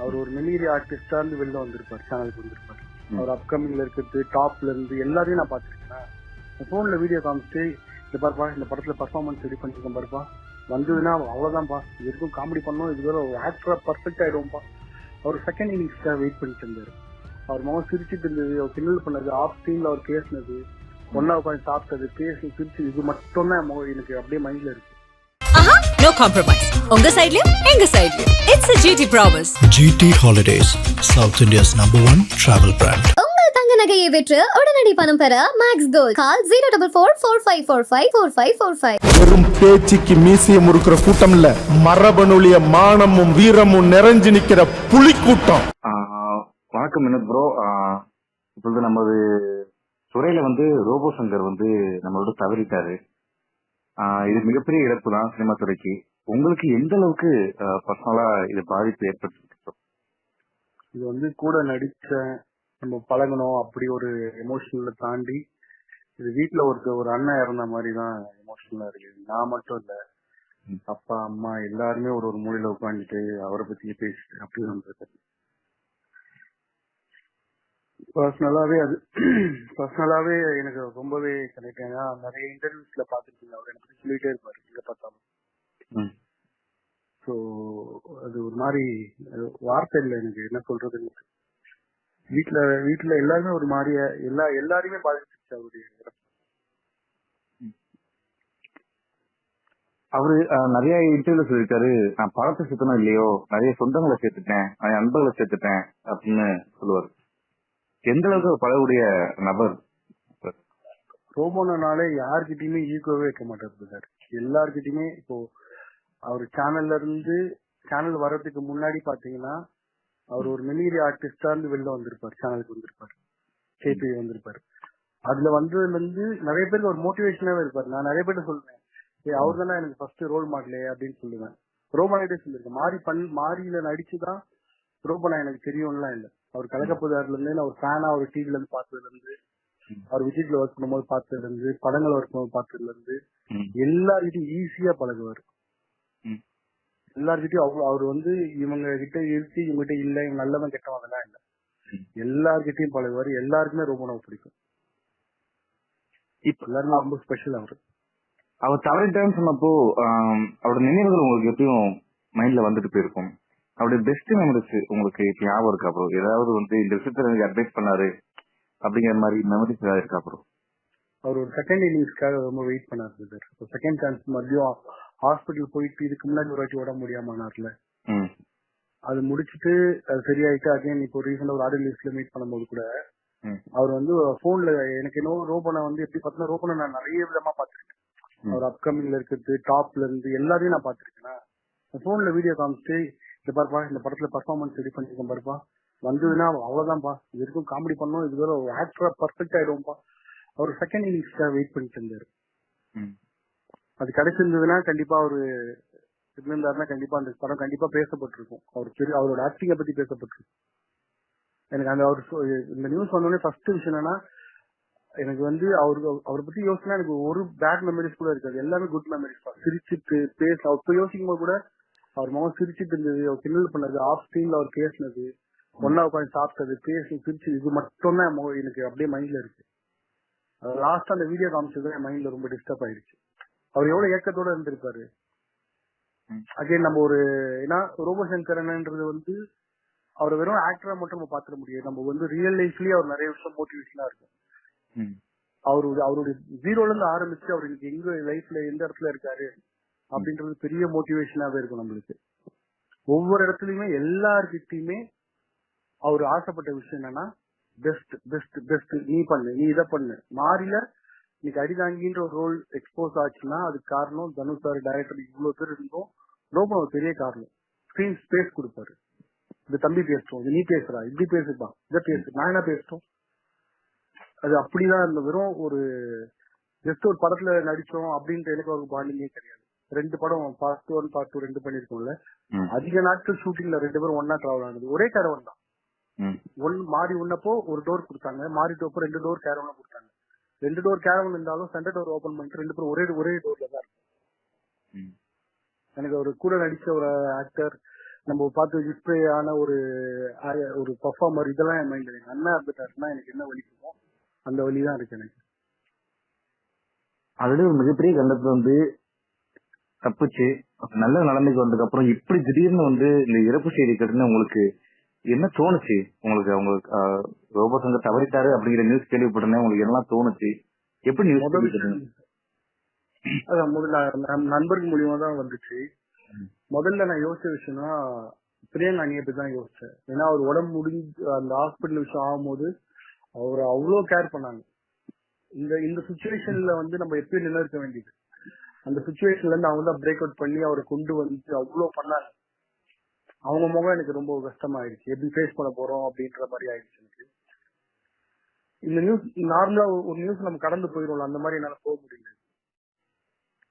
அவர் ஒரு மிமிகிரி ஆர்டிஸ்டா இருந்து வெளில வந்திருப்பார் சேனலுக்கு வந்திருப்பார். அவர் அப்கமிங்ல இருக்கிறது டாப்ல இருந்து எல்லாரையும் நான் பாத்துருக்கேன் போன்ல வீடியோ காமிச்சிட்டு இந்த பாருப்பா இந்த படத்துல பர்ஃபார்மன்ஸ் ரெடி பண்ணிருக்கேன் பாருப்பா. வந்ததுன்னா அவ்வளவுதான்ப்பா. இது வரைக்கும் காமெடி பண்ணோம் இது வரை ஆக்டரா பர்ஃபெக்ட் ஆயிடுவோம்ப்பா. அவர் செகண்ட் இன்னிங்ஸ்க்காக வெயிட் பண்ணிட்டு இருந்தாரு. அவர் முகம் சிரிச்சிட்டு இருந்தது அவர் கிண்டல் பண்ணது ஆஃப் ஸ்க்ரீன்ல அவர் பேசினது ஒன்னா உட்காந்து சாப்பிட்டது பேசி சிரிச்சு இது மட்டும் தான் எனக்கு அப்படியே மைண்ட்ல இருக்கு. நோ காம்ப்ரமைஸ் உங்க சைடுலயும் எங்க சைடுலயும் it's a GT promise GT Holidays, South India's number one travel brand. உங்கள் தங்க நகையை விற்று உடனடி பணம் பெற Max Gold call zero double four four five four five four five four five வெறும் பேச்சுக்கு மீசிய முறுக்கிற கூட்டம் இல்ல. மரபணுலிய மானமும் வீரமும் நிறைஞ்சு நிக்கிற புலி கூட்டம் வணக்கம் வினோத் ப்ரோ இப்பொழுது நமது துறையில வந்து ரோபோ சங்கர் வந்து நம்மளோட தவறிட்டாரு. இது மிகப்பெரிய இழப்பு தான் சினிமா துறைக்கு. உங்களுக்கு எந்த அளவுக்கு பர்சனலா இது பாதிப்பு ஏற்பட்டு இது வந்து கூட நடிச்ச நம்ம பழகணும் அப்படி ஒரு எமோஷனல தாண்டி இது வீட்ல ஒரு ஒரு அண்ணன் இறந்த மாதிரி தான் எமோஷனலா இருக்கு. நான் மட்டும் இல்ல. அப்பா அம்மா எல்லாருமே ஒரு ஒரு மூலையில உட்காந்துட்டு அவரை பத்தி பேசிட்டு அப்படி வந்திருக்கு பர்சனலாவே அது பர்சனலாவே எனக்கு ரொம்பவே கனெக்ட் ஏன்னா நிறைய இன்டர்வியூஸ்ல பாத்துருக்கீங்க அவர் எனக்கு சொல்லிட்டே இருப்பாரு எங்க பார்த்தாலும். ஸோ அது ஒரு மாதிரி வார்த்தை இல்லை எனக்கு. என்ன சொல்றதுன்னு. வீட்ல வீட்ல எல்லாருமே ஒரு மாதிரியா எல்லா எல்லாரையுமே பாதிச்சிருச்சு அவருடைய. அவரு நிறைய இன்டர்வியூல சொல்லியிருக்காரு நான் படத்தை சுத்தணும் இல்லையோ நிறைய சொந்தங்களை சேர்த்துட்டேன். நிறைய நண்பர்களை சேர்த்துட்டேன் அப்படின்னு சொல்லுவாரு. எந்த அளவுக்கு அவர் பழகுடைய நபர்? ரோபோனாலே யாருக்கிட்டயுமே ஈகோவே வைக்க மாட்டாரு சார். எல்லார்கிட்டயுமே இப்போ அவர் சேனல்ல இருந்து சேனல் வர்றதுக்கு முன்னாடி பாத்தீங்கன்னா அவர் ஒரு மிமிகிரி ஆர்டிஸ்டா இருந்து வெளில வந்திருப்பார் சேனலுக்கு வந்திருப்பார் கேபி வந்திருப்பாரு. அதுல வந்ததுல இருந்து நிறைய பேருக்கு ஒரு மோட்டிவேஷனாவே இருப்பாரு. நான் நிறைய பேர்ட்ட சொல்றேன் ஏய் அவர் தானே எனக்கு ஃபர்ஸ்ட் ரோல் மாடலே அப்படின்னு சொல்லுவேன். ரோபனாயிட்டே சொல்லியிருக்கேன். மாறி பண் மாறியில நடிச்சுதான் ரோபனா எனக்கு தெரியும்லாம் இல்ல. அவர் கலக்கப்பதாரில இருந்து நான் ஒரு ஃபேனா ஒரு டிவில இருந்து பார்த்ததுல இருந்து அவர் விஜய்ல ஒர்க் பண்ணும்போது பார்த்ததுல இருந்து படங்கள் ஒர்க் பண்ணும்போது பார்த்ததுல இருந்து. எல்லார்கிட்டயும் ஈஸியா பழகுவார். எல்லார்கிட்டயும் அவ்வளவு அவர் வந்து இவங்க கிட்ட இருக்கு இவங்க கிட்ட இல்ல இவங்க நல்லவன் கெட்டவன் அதெல்லாம் இல்ல. எல்லார்கிட்டயும் பழகுவார். எல்லாருக்குமே ரொம்ப ரொம்ப பிடிக்கும். இப்ப எல்லாருமே ரொம்ப ஸ்பெஷல் அவரு. அவர் தவறிட்டான்னு சொன்னப்போ அவரோட நினைவுகள் உங்களுக்கு எப்பயும் மைண்ட்ல வந்துட்டு போயிருக்கும். அவருடைய பெஸ்ட் மெமரிஸ் உங்களுக்கு ஞாபகம் இருக்கா ப்ரோ ஏதாவது வந்து இந்த விஷயத்துல எனக்கு அட்வைஸ் பண்ணாரு அப்படிங்கிற மாதிரி மெமரிஸ் ஏதாவது இருக்கா ப்ரோ அவர் ஒரு செகண்ட் இன்னிங்ஸ்க்காக ரொம்ப வெயிட் பண்ணாரு சார் செகண்ட் சான்ஸ் மறுபடியும் ஹாஸ்பிட்டல் போயிட்டு இதுக்கு முன்னாடி ஒரு வாட்டி உடம்பு முடியாம ஆனார்ல ம். அது முடிச்சிட்டு சரியாயிட்டு அகைன் இப்போ ரீசெண்டா ஒரு ஆடியோ லிஸ்ட்ல மீட் பண்ணும்போது கூட. அவர் வந்து போன்ல எனக்கு இன்னும் ரோபனை வந்து எப்படி பார்த்தா ரோபனை நான் நிறைய விதமா பாத்திருக்கேன். அவர் அப்கமிங்ல இருக்கிறது டாப்ல இருந்து எல்லாரையும் நான் பாத்திருக்கேன் போன்ல வீடியோ காமிச்சிட்டு இந்த பாருப்பா இந்த படத்துல பர்ஃபார்மன்ஸ் ரெடி பண்ணிருக்கேன் பாருப்பா. வந்ததுன்னா அவ்வளவுதான்ப்பா. இது வரைக்கும் காமெடி பண்ணோம். இது வரை ஆக்டரா பர்ஃபெக்ட் ஆயிடுவோம்ப்பா. அவர் செகண்ட் இன்னிங்ஸ்க்காக வெயிட் பண்ணிட்டு இருந்தாரு. அது கிடைச்சிருந்ததுன்னா கண்டிப்பா அவரு இருந்திருந்தாருன்னா கண்டிப்பா அந்த படம் கண்டிப்பா பேசப்பட்டிருக்கும். அவர் பெரிய அவரோட ஆக்டிங்க பத்தி பேசப்பட்டிருக்கும். எனக்கு அந்த அவர் இந்த நியூஸ் வந்தோடனே ஃபர்ஸ்ட் விஷயம் என்னன்னா எனக்கு வந்து அவருக்கு அவரை பத்தி யோசிச்சா எனக்கு ஒரு பேட் மெமரிஸ் கூட இருக்காது. எல்லாமே குட் மெமரிஸ் தான். சிரிச்சிட்டு பேச அவர் யோசிக்கும் போது கூட அவர் முகம் சிரிச்சிட்டு இருந்தது. அவர் கிண்டல் பண்ணது ஆஃப் ஸ்கிரீன்ல அவர் பேசினது. ஒன்னா உட்காந்து சாப்பிட்டது பேசி சிரிச்சு இது மட்டும் தான் எனக்கு அப்படியே மைண்ட்ல இருக்கு. லாஸ்ட் அந்த வீடியோ காமிச்சது என் மைண்ட்ல ரொம்ப டிஸ்டர்ப் ஆயிடுச்சு. அவர் எவ்வளவு ஏக்கத்தோட இருந்திருப்பாரு. அகைன் நம்ம ஒரு ஏன்னா ரோபோசங்கரன்ன்றது வந்து அவர் வெறும் ஆக்டரா மட்டும் நம்ம பாத்துட முடியாது. நம்ம வந்து ரியல் லைஃப்லயே அவர் நிறைய விஷயம் மோட்டிவேஷனா இருக்கும். ம். அவருடைய அவருடைய ஜீரோல இருந்து ஆரம்பிச்சு அவர் இன்னைக்கு எங்க லைஃப்ல எந்த இடத்துல இருக்காரு? அப்படின்றது பெரிய மோட்டிவேஷனாவே இருக்கும் நம்மளுக்கு. ஒவ்வொரு இடத்துலயுமே எல்லார்கிட்டயுமே அவர் ஆசைப்பட்ட விஷயம் என்னன்னா பெஸ்ட் பெஸ்ட் பெஸ்ட் நீ பண்ணு நீ இதை பண்ணு. மாறில இன்னைக்கு அடிதாங்கின்ற ஒரு ரோல் எக்ஸ்போஸ் ஆச்சுன்னா அதுக்கு காரணம் தனுஷ் சார் டைரக்டர் இவ்வளவு பேர் இருந்தோம். ரொம்ப ஒரு பெரிய காரணம். ஸ்கிரீன் ஸ்பேஸ் கொடுப்பாரு. இந்த தம்பி பேசுறோம் இது நீ பேசுறா இப்படி பேசுப்பா இதை பேசு நான் என்ன பேசுறோம்? அது அப்படிதான் இருந்த வெறும் ஒரு ஜஸ்ட் ஒரு படத்துல நடிச்சோம் அப்படின்ட்டு எனக்கு ஒரு பாண்டிங்கே கிடையாது. ரெண்டு படம் பார்ட் ஒன் பார்ட் டூ ரெண்டு பண்ணிருக்கோம்ல. அதிக நாட்கள் ஷூட்டிங்ல ரெண்டு பேரும் ஒன்னா டிராவல் ஆனது. ஒரே கேரவன் தான். ஒன் மாறி உன்னப்போ ஒரு டோர் கொடுத்தாங்க. மாறி டோப்போ ரெண்டு டோர் கேரவன கொடுத்தாங்க. ரெண்டு டோர் கேரவன் இருந்தாலும் சென்டர் டோர் ஓபன் பண்ணிட்டு ரெண்டு பேரும் ஒரே ஒரே டோர்ல தான் இருக்கும். எனக்கு ஒரு கூட நடிச்ச ஒரு ஆக்டர் நம்ம பார்த்து டிஸ்பிளே ஆன ஒரு ஒரு பர்ஃபார்மர் இதெல்லாம் என் மைண்ட்ல எங்க அண்ணா இருந்துட்டாருன்னா எனக்கு என்ன வலிக்குமோ அந்த வலி தான் இருக்கு எனக்கு. ஆல்ரெடி ஒரு மிகப்பெரிய கண்டத்துல வந்து தப்பிச்சு. நல்ல நிலைமைக்கு வந்ததுக்கு அப்புறம் இப்படி திடீர்னு வந்து இந்த இறப்பு செய்தி கேட்டுன்னு உங்களுக்கு என்ன தோணுச்சு? உங்களுக்கு அவங்க ரோபோ சங்கர் தவறிட்டாரு அப்படிங்கிற நியூஸ் கேள்விப்பட்டனே உங்களுக்கு என்னெல்லாம் தோணுச்சு? எப்படி நியூஸ் அதான் முதல்ல நண்பர்கள் மூலியமா தான் வந்துச்சு. முதல்ல நான் யோசிச்ச விஷயம்னா பிரியங்கா பத்தி தான் யோசிச்சேன் ஏன்னா அவர் உடம்பு முடிஞ்சு அந்த ஹாஸ்பிட்டல் விஷயம் ஆகும்போது அவர் அவ்வளோ கேர் பண்ணாங்க. இந்த இந்த சுச்சுவேஷன்ல வந்து நம்ம எப்பயும் இருக்க வேண்டியது. அந்த சுச்சுவேஷன்ல இருந்து அவங்க தான் பிரேக் அவுட் பண்ணி அவரை கொண்டு வந்து அவ்வளோ பண்ணாங்க. அவங்க முகம் எனக்கு ரொம்ப கஷ்டமாயிருச்சு எப்படி ஃபேஸ் பண்ண போறோம் அப்படின்ற மாதிரி ஆயிடுச்சு எனக்கு. இந்த நியூஸ் நார்மலா ஒரு நியூஸ் நம்ம கடந்து போயிடும்ல அந்த மாதிரி என்னால போக முடியல.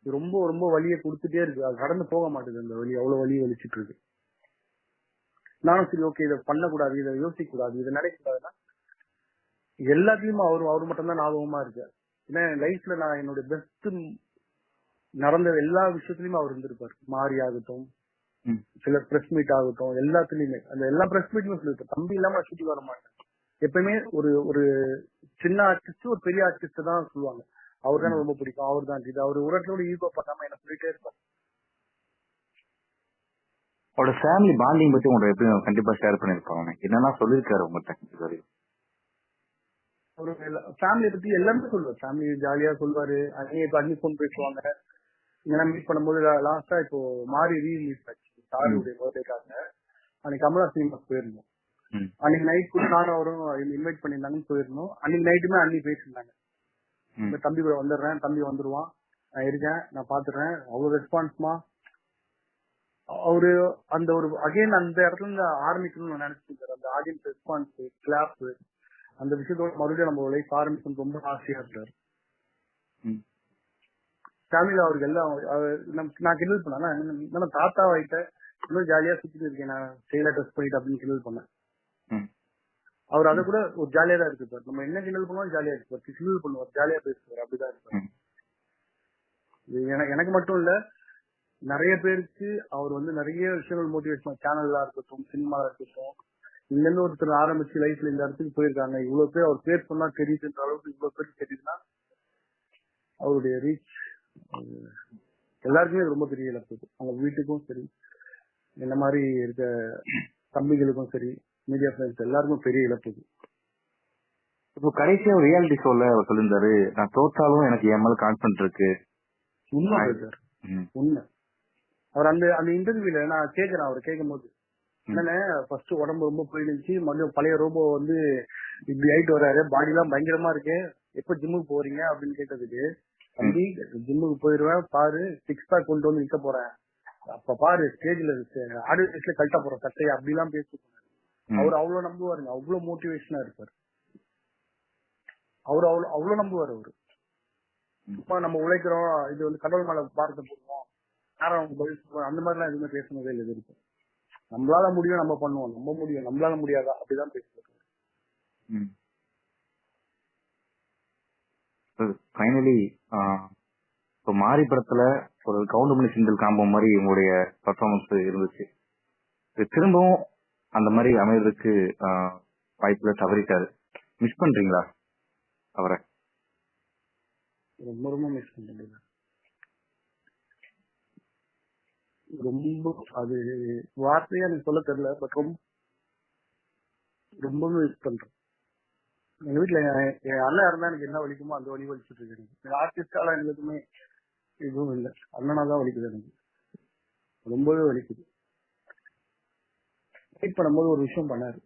இது ரொம்ப ரொம்ப வலியை கொடுத்துட்டே இருக்கு. அது கடந்து போக மாட்டேங்குது அந்த வழி அவ்வளவு வலி வலிச்சிட்டு இருக்கு. நானும் சரி ஓகே இதை பண்ணக்கூடாது இதை யோசிக்க கூடாது இதை நினைக்க எல்லாத்தையும் அவர் அவர் மட்டும் தான் ஞாபகமா இருக்காரு. ஏன்னா லைஃப்ல நான் என்னோட பெஸ்ட் நடந்த எல்லா விஷயத்துலயுமே அவர் இருந்திருப்பாரு. மாறி ஆகட்டும். சில பிரஸ் மீட் ஆகட்டும் எல்லாத்துலயுமே. அந்த எல்லா பிரஸ் மீட்லயும் சொல்லிருப்பேன் தம்பி இல்லாம சுத்தி வர மாட்டேன். எப்பயுமே ஒரு ஒரு சின்ன ஆர்டிஸ்ட் ஒரு பெரிய ஆர்டிஸ்ட் தான் சொல்லுவாங்க. அவர் தான் ரொம்ப பிடிக்கும். அவர் தான் இது அவர் உரத்தோட ஈகோ பண்ணாம என்ன சொல்லிட்டே இருப்பார். அவரோட ஃபேமிலி பாண்டிங் பத்தி உங்கள்ட்ட எப்பயும் கண்டிப்பா ஷேர் பண்ணிருப்பாங்க என்னெல்லாம் சொல்லிருக்காரு உங்கள்கிட்ட ஒரு ஃபேமிலியை பத்தி எல்லாமே சொல்லுவார். ஃபேமிலி ஜாலியா சொல்லுவாரு. இப்ப அண்ணி போன் பேசுவாங்க. இங்கெல்லாம் மீட் பண்ணும்போது லாஸ்டா இப்போ மாறி ரீலீஸ் ஆச்சு. சாருடைய பர்த்டேக்காக அன்னைக்கு கமலா சினிமாக்கு போயிருந்தோம். அன்னைக்கு நைட் கூட நானும் அவரும் இன்வைட் பண்ணியிருந்தாங்கன்னு போயிருந்தோம். அன்னைக்கு நைட்டுமே அண்ணி பேசியிருந்தாங்க. இந்த தம்பி கூட வந்துடுறேன் தம்பி வந்துருவான். நான் இருக்கேன் நான் பாத்துறேன் அவ்வளவு ரெஸ்பான்ஸ்மா அவரு அந்த ஒரு அகைன் அந்த இடத்துல இருந்து ஆரம்பிக்கணும்னு நான் நினைச்சிருக்காரு அந்த ஆடியன்ஸ் ரெஸ்பான்ஸ் கிளாப் அந்த விஷயத்தோட மறுபடியும் நம்ம லைஃப் ஆரம்பிக்கணும் ரொம்ப ஆசையா இருக்காரு. ஃபேமிலியில அவருக்கு எல்லாம் அவர் நம்ம- நான் கிண்டல் பண்ணேன். தாத்தா ஆயிட்ட இன்னும் ஜாலியா சுத்திட்டு இருக்கேன் நான். செயலா டெஸ்ட் பண்ணிட்டு அப்படின்னு கிண்டல் பண்ணேன். அவர் அதை கூட ஒரு ஜாலியா தான் இருக்கு சார். நம்ம என்ன கிண்டல் பண்ணுவோம் ஜாலியா இருக்கு சார். கிண்டல் பண்ணுவார் ஜாலியா பேசுவார். அப்படிதான் எனக்கு எனக்கு மட்டும் இல்ல நிறைய பேருக்கு அவர் வந்து நிறைய விஷயங்கள் மோட்டிவேஷன் சேனல்லா இருக்கட்டும் சினிமால இருக்கட்டும் இங்க இருந்து ஒருத்தர் ஆரம்பிச்சு லைஃப்ல இந்த இடத்துக்கு போயிருக்காங்க. இவ்வளவு பேர் அவர் பேர் சொன்னா தெரியுதுன்ற அளவுக்கு இவ்வளவு பேருக்கு தெரியுதுன்னா அவருடைய ரீச் எல்லாருக்குமே ரொம்ப பெரிய இழப்பு. அவங்க வீட்டுக்கும் சரி இந்த மாதிரி இருக்க தம்பிகளுக்கும் சரி மீடியா ஃப்ரெண்ட்ஸ் எல்லாருக்கும் பெரிய இழப்பு. இப்போ கடைசியா ரியாலிட்டி ஷோல அவர் சொல்லியிருந்தாரு நான் தோத்தாலும் எனக்கு என் மேல கான்ஃபிடன்ட் இருக்கு உண்மை. சார். உண்மை அவர் அந்த அந்த இன்டர்வியூல நான் கேக்குறேன் அவர் கேட்கும் போது என்னன்னு ஃபர்ஸ்ட் உடம்பு ரொம்ப போயிருந்துச்சு மறுபடியும் பழைய ரோபோ வந்து இப்படி ஆயிட்டு வராரு பாடி எல்லாம் பயங்கரமா இருக்கு எப்ப ஜிம்முக்கு போறீங்க அப்படின்னு கேட்டதுக்கு தம்பி ஜிம்முக்கு போயிருவேன் பாரு சிக்ஸ் பேக் கொண்டு வந்து நிக்க போறேன் அப்ப பாரு ஸ்டேஜ்ல ஆடியன்ஸ்ல கழட்ட போறேன் சட்டையை அப்படிலாம் பேசி ம். அவர் அவ்வளவு நம்புவாருங்க. அவ்வளவு மோட்டிவேஷனா இருப்பாரு. அவர் அவ்வளவு அவ்வளவு நம்புவார் அவரு. சும்மா நம்ம உழைக்கிறோம் இது வந்து கடவுள் மேல பாரத்தை போடுவோம் யாரும் பதில் அந்த மாதிரிலாம் எதுவுமே பேசுனதே இல்லை இது வரைக்கும் நம்மளால முடியும் நம்ம பண்ணுவோம். நம்ம முடியும் நம்மளால முடியாதா? அப்படிதான் பேசுவாரு. ஃபைனலி இப்போ மாரி படத்துல ஒரு கவுண்டமணி சிங்கிள் காம்போ மாதிரி உங்களுடைய பர்ஃபார்மன்ஸ் இருந்துச்சு. இது திரும்பவும் அந்த மாதிரி அமைவதற்கு வாய்ப்புல தவறிட்டாரு. மிஸ் பண்றீங்களா அவரை? ரொம்ப ரொம்ப மிஸ் பண்றீங்களா ரொம்ப அது வார்த்தையா எனக்கு சொல்ல தெரியல பட் ரொம்ப ரொம்ப மிஸ் பண்றேன். எங்க வீட்டுல என் அண்ணன் இருந்தா எனக்கு என்ன வலிக்குமோ அந்த வலி வலிச்சுட்டு இருக்கு எனக்கு. ஆர்டிஸ்டால எனக்கு எதுவுமே இல்லை. அண்ணனா தான் வலிக்குது எனக்கு. ரொம்பவே வலிக்குது. வெயிட் பண்ணும்போது ஒரு விஷயம் பண்ணாரு.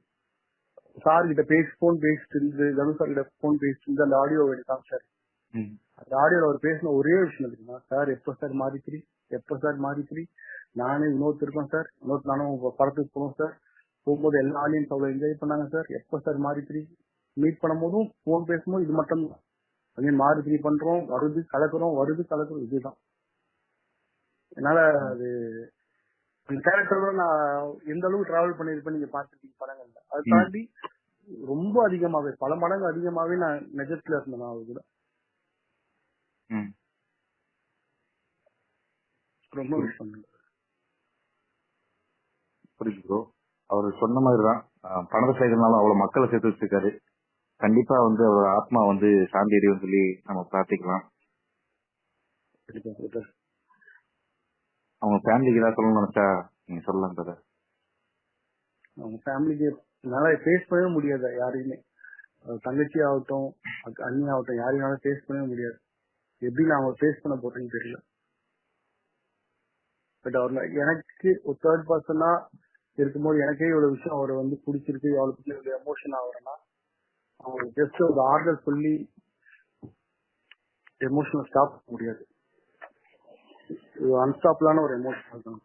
சார் கிட்ட பேசி போன் பேசிட்டு இருந்து தனு சார் கிட்ட போன் பேசிட்டு இருந்து அந்த ஆடியோ காமிச்சாரு. ம். அந்த ஆடியோல அவர் பேசின ஒரே விஷயம் இருக்குமா சார் எப்போ சார் மாறித்திரி எப்போ சார் மாறித்திரி நானே இன்னொருத்தர் இருக்கோம் சார். இன்னொரு நானும் படத்துக்கு போனோம் சார். போகும்போது எல்லா ஆடியன்ஸ் அவ்வளவு என்ஜாய் பண்ணாங்க சார். எப்போ சார் மாறித்திரி மீட் பண்ணும்போதும் போன் பேசும்போது இது மட்டும் தான் அதே மாறித்திரி பண்றோம் வருது கலக்குறோம் வருது கலக்குறோம் இதுதான். என்னால அது கேரக்டரோட நான் எந்த அளவுக்கு டிராவல் பண்ணிருப்பேன் நீங்க பாத்துருக்கீங்க படங்கள்ல. அதை தாண்டி ரொம்ப அதிகமாவே பல மடங்கு அதிகமாவே நான் நிஜத்துல இருந்தேன் நான் அவர் கூட. ரொம்ப மிஸ் பண்ணேன். புரியுது ப்ரோ அவர் சொன்ன மாதிரி தான் பணத்தை சேர்க்கறதுனால அவ்வளவு மக்களை சேர்த்து வச்சிருக்காரு. கண்டிப்பா வந்து அவரோட ஆத்மா வந்து சாந்தி அடையும் சொல்லி நம்ம பிரார்த்திக்கலாம். அவங்க ஃபேமிலிக்கு ஏதாவது சொல்லணும்னு நினைச்சா நீங்க சொல்லலாம் பிரதர் அவங்க ஃபேமிலிக்கு என்னால ஃபேஸ் பண்ணவே முடியாது யாரையுமே. தங்கச்சி ஆகட்டும் அண்ணி ஆகட்டும் யாரையும் ஃபேஸ் பண்ணவே முடியாது. எப்படி நான் அவங்க ஃபேஸ் பண்ண போறேன்னு தெரியல. பட் அவர் எனக்கு ஒரு தேர்ட் பர்சனா இருக்கும்போது எனக்கே இவ்வளவு விஷயம் அவரை வந்து பிடிச்சிருக்கு இவ்வளவு எமோஷன் ஆகுறேன்னா ஜஸ்ட் ஒரு ஆர்டர் சொல்லி எமோஷனல் ஸ்டாப் முடியாது. இது அன்ஸ்டாப்லான ஒரு எமோஷனல் தான்.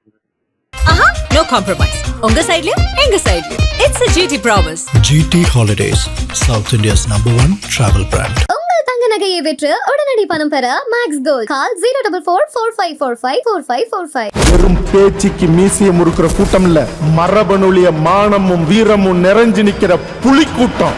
ஆஹா நோ காம்ப்ரமைஸ் உங்க சைடுலயும் எங்க சைடுலயும் it's a GT promise GT Holidays, South India's number one travel brand. உங்கள் தங்க நகையை விற்று உடனடி பணம் பெற Max Gold call zero double four four five four five four five four five வெறும் பேச்சுக்கு மீசிய முறுக்கிற கூட்டம் இல்ல. மரபணுலிய மானமும் வீரமும் நிறைஞ்சு நிக்கிற புலிக்கூட்டம்.